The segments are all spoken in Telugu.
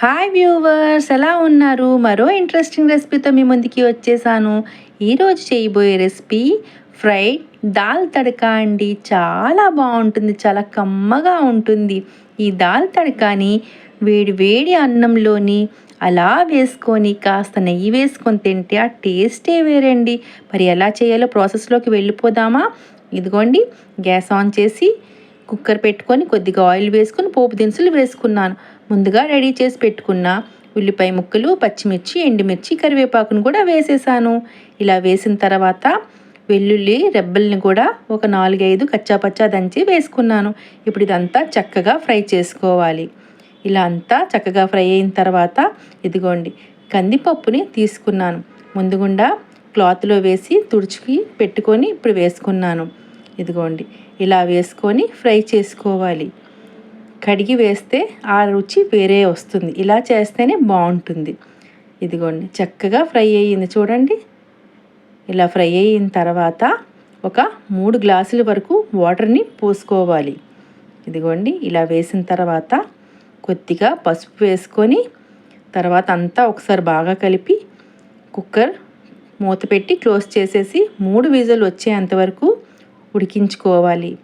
హాయ్ వ్యూవర్స్ ఎలా ఉన్నారు? మరో ఇంట్రెస్టింగ్ రెసిపీతో మీ ముందుకి వచ్చేసాను. ఈరోజు చేయబోయే రెసిపీ ఫ్రైడ్ దాల్ తడకా అండి. చాలా బాగుంటుంది చాలా కమ్మగా ఉంటుంది. ఈ దాల్ తడకాని వేడి వేడి అన్నంలోని అలా వేసుకొని కాస్త నెయ్యి వేసుకొని తింటే ఆ టేస్టే వేరండి. మరి ఎలా చేయాలో ప్రాసెస్లోకి వెళ్ళిపోదామా? ఇదిగోండి గ్యాస్ ఆన్ చేసి కుక్కర్ పెట్టుకొని కొద్దిగా ఆయిల్ వేసుకొని పోపు దినుసులు వేసుకున్నాను. ముందుగా రెడీ చేసి పెట్టుకున్న ఉల్లిపాయ ముక్కలు పచ్చిమిర్చి ఎండుమిర్చి కరివేపాకును కూడా వేసేసాను. ఇలా వేసిన తర్వాత వెల్లుల్లి రెబ్బల్ని కూడా ఒక నాలుగైదు కచ్చాపచ్చా దంచి వేసుకున్నాను. ఇప్పుడు ఇదంతా చక్కగా ఫ్రై చేసుకోవాలి. ఇలా అంతా చక్కగా ఫ్రై అయిన తర్వాత ఇదిగోండి కందిపప్పుని తీసుకున్నాను. ముందుగుండా క్లాత్లో వేసి తుడుచుకి పెట్టుకొని ఇప్పుడు వేసుకున్నాను. ఇదిగోండి ఇలా వేసుకొని ఫ్రై చేసుకోవాలి. కడిగి వేస్తే ఆ రుచి వేరే వస్తుంది. ఇలా చేస్తేనే బాగుంటుంది. ఇదిగోండి చక్కగా ఫ్రై అయ్యింది చూడండి. ఇలా ఫ్రై అయిన తర్వాత ఒక మూడు గ్లాసుల వరకు వాటర్ని పోసుకోవాలి. ఇదిగోండి ఇలా వేసిన తర్వాత కొద్దిగా పసుపు వేసుకొని తర్వాత అంతా ఒకసారి బాగా కలిపి కుక్కర్ మూత పెట్టి క్లోజ్ చేసేసి మూడు విజులు వచ్చేంతవరకు ఉడికించుకోవాలి.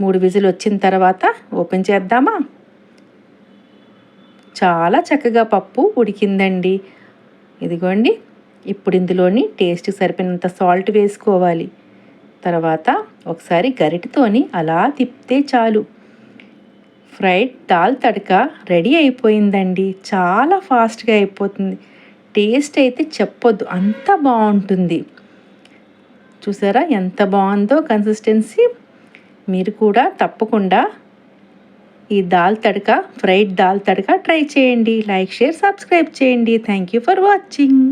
మూడు విజులు వచ్చిన తర్వాత ఓపెన్ చేద్దామా? చాలా చక్కగా పప్పు ఉడికిందండి. ఇదిగోండి ఇప్పుడు ఇందులోని టేస్ట్ సరిపోయినంత సాల్ట్ వేసుకోవాలి. తర్వాత ఒకసారి గరిటతోని అలా తిప్పితే చాలు. ఫ్రైడ్ దాల్ తడక రెడీ అయిపోయిందండి. చాలా ఫాస్ట్గా అయిపోతుంది. టేస్ట్ అయితే చెప్పొద్దు అంత బాగుంటుంది. చూసారా? ఎంత బాగుందో కన్సిస్టెన్సీ మీరు కూడా తప్పకుండా ఈ దాల్ తడక ఫ్రైడ్ దాల్ తడక ట్రై చేయండి. లైక్ షేర్ సబ్స్క్రైబ్ చేయండి. Thank you for watching